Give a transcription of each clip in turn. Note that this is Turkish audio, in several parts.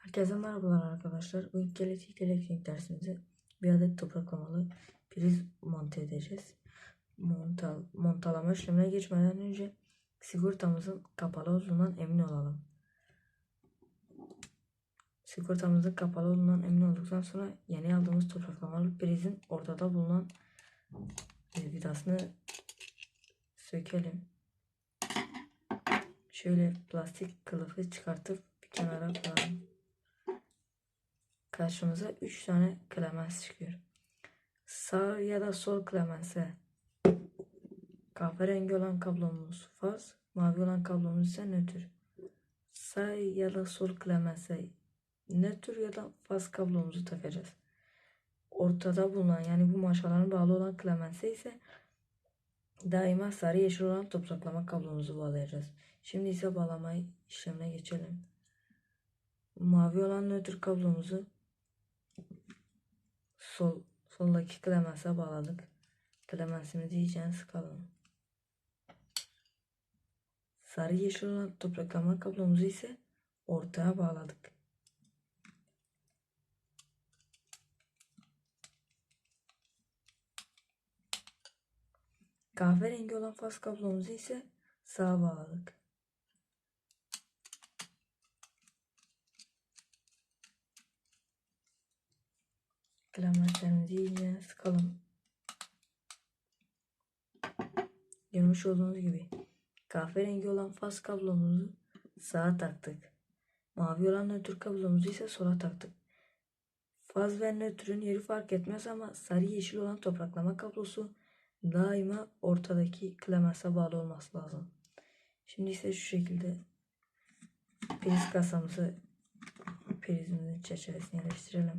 Herkese merhabalar arkadaşlar. Bugün elektrik elektrik dersimizde bir adet topraklamalı priz monte edeceğiz. Montal, montalama işlemine geçmeden önce sigortamızın kapalı olduğundan emin olalım. Sigortamızın kapalı olduğundan emin olduktan sonra yeni aldığımız topraklamalı prizin ortada bulunan e, vidasını sökelim. Şöyle plastik kılıfı çıkartıp bir kenara koyalım karşımıza 3 tane klemens çıkıyor. Sağ ya da sol klemense kahverengi olan kablomuz faz, mavi olan kablomuz ise nötr. Sağ ya da sol klemense nötr ya da faz kablomuzu takacağız. Ortada bulunan yani bu maşaların bağlı olan klemense ise daima sarı yeşil olan topraklama kablomuzu bağlayacağız. Şimdi ise bağlama işlemine geçelim. Mavi olan nötr kablomuzu sol soldaki klemense bağladık. Klemensimizi iyice sıkalım. Sarı yeşil olan topraklama kablomuzu ise ortaya bağladık. Kahverengi olan faz kablomuzu ise sağa bağladık. Klementlerimizi iyice sıkalım. Görmüş olduğunuz gibi kahverengi olan faz kablomuzu sağa taktık. Mavi olan nötr kablomuzu ise sola taktık. Faz ve nötrün yeri fark etmez ama sarı yeşil olan topraklama kablosu daima ortadaki klemense bağlı olması lazım. Şimdi ise şu şekilde priz kasamızı prizimizin çerçevesine yerleştirelim.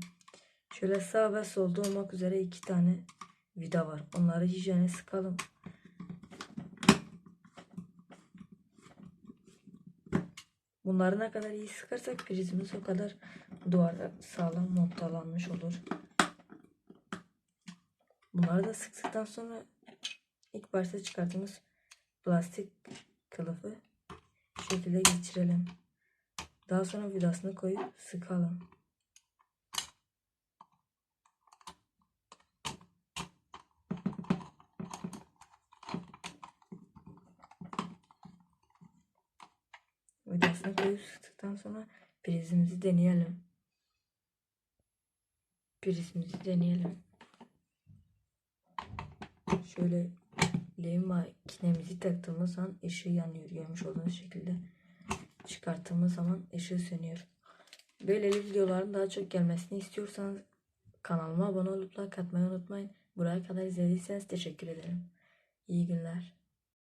Şöyle sağ ve solda olmak üzere iki tane vida var. Onları hijyene sıkalım. Bunları ne kadar iyi sıkarsak prizimiz o kadar duvara sağlam montalanmış olur. Bunları da sıktıktan sonra ilk başta çıkarttığımız plastik kılıfı şekilde geçirelim. Daha sonra vidasını koyup sıkalım. Vidasını koyup sıktıktan sonra prizimizi deneyelim. Prizimizi deneyelim. Şöyle lehim makinemizi taktığımız zaman ışığı yanıyor. Görmüş olduğunuz şekilde çıkarttığımız zaman ışığı sönüyor. Böyleli videoların daha çok gelmesini istiyorsanız kanalıma abone olup like atmayı unutmayın. Buraya kadar izlediyseniz teşekkür ederim. İyi günler.